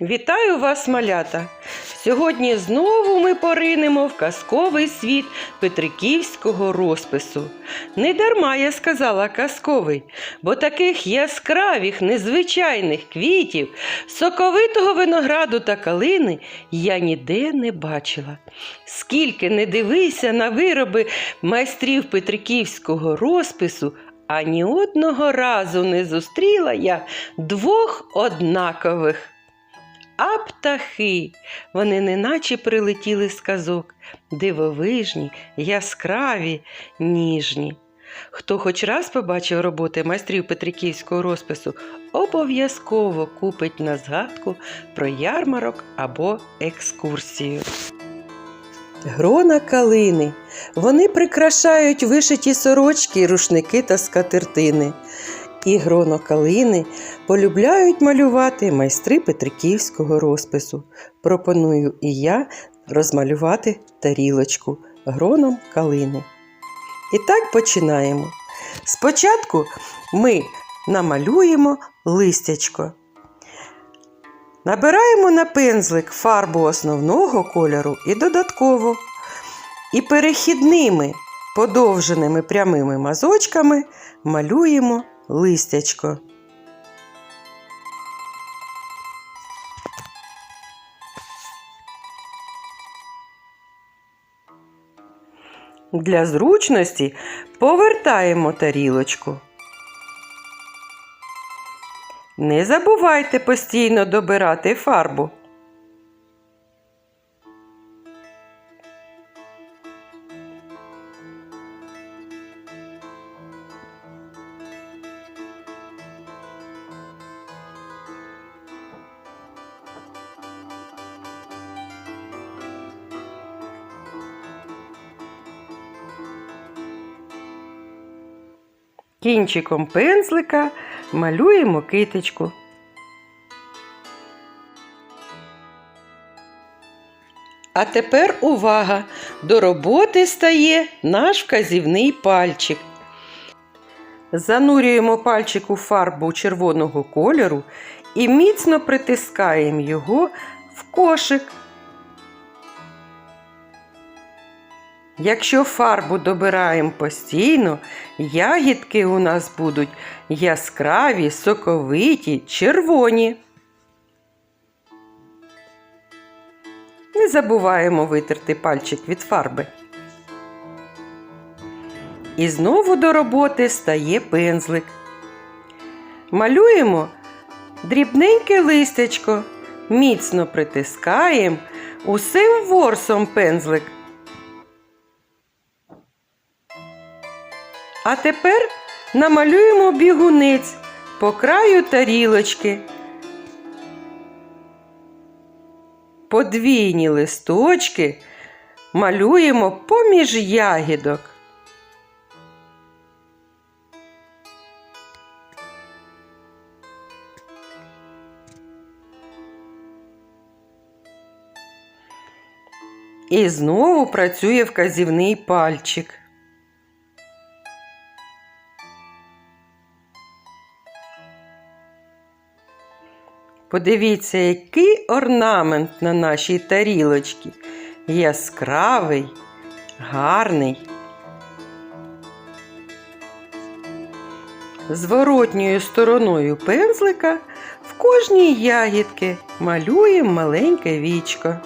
Вітаю вас, малята! Сьогодні знову ми поринемо в казковий світ Петриківського розпису. Не дарма я сказала казковий, бо таких яскравих, незвичайних квітів, соковитого винограду та калини я ніде не бачила. Скільки не дивися на вироби майстрів Петриківського розпису, ані одного разу не зустріла я двох однакових. А птахи, вони неначе прилетіли з казок, дивовижні, яскраві, ніжні. Хто хоч раз побачив роботи майстрів Петриківського розпису, обов'язково купить на згадку про ярмарок або екскурсію. Грона калини. Вони прикрашають вишиті сорочки, рушники та скатертини. І гроно калини полюбляють малювати майстри Петриківського розпису. Пропоную і я розмалювати тарілочку гроном калини. І так починаємо. Спочатку ми намалюємо листячко. Набираємо на пензлик фарбу основного кольору і додатково. І перехідними подовженими прямими мазочками малюємо листячко. Для зручності повертаємо тарілочку. Не забувайте постійно добирати фарбу. Кінчиком пензлика малюємо китичку. А тепер увага! До роботи стає наш вказівний пальчик. Занурюємо пальчик у фарбу червоного кольору і міцно притискаємо його в кошик. Якщо фарбу добираємо постійно, ягідки у нас будуть яскраві, соковиті, червоні. Не забуваємо витерти пальчик від фарби. І знову до роботи стає пензлик. Малюємо дрібненьке листячко, міцно притискаємо усім ворсом пензлик. А тепер намалюємо бігунець по краю тарілочки. Подвійні листочки малюємо поміж ягідок. І знову працює вказівний пальчик. Подивіться, який орнамент на нашій тарілочці. Яскравий, гарний. Зворотньою стороною пензлика в кожній ягідки малюємо маленьке вічко.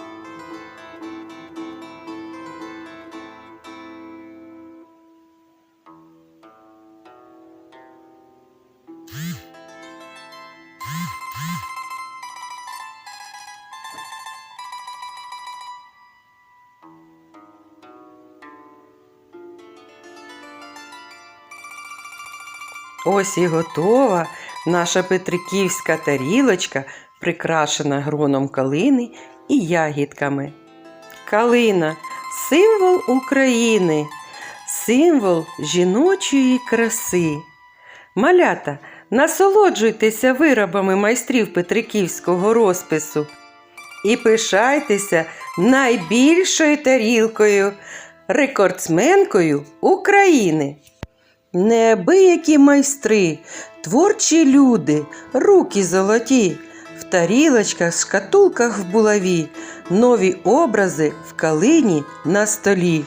Ось і готова наша петриківська тарілочка, прикрашена гроном калини і ягідками. Калина символ України, символ жіночої краси. Малята, насолоджуйтеся виробами майстрів петриківського розпису і пишайтеся найбільшою тарілкою, рекордсменкою України. Неабиякі майстри, творчі люди, руки золоті. В тарілочках, шкатулках в булаві, нові образи в калині на столі.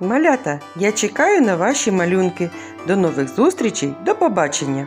Малята, я чекаю на ваші малюнки. До нових зустрічей, до побачення!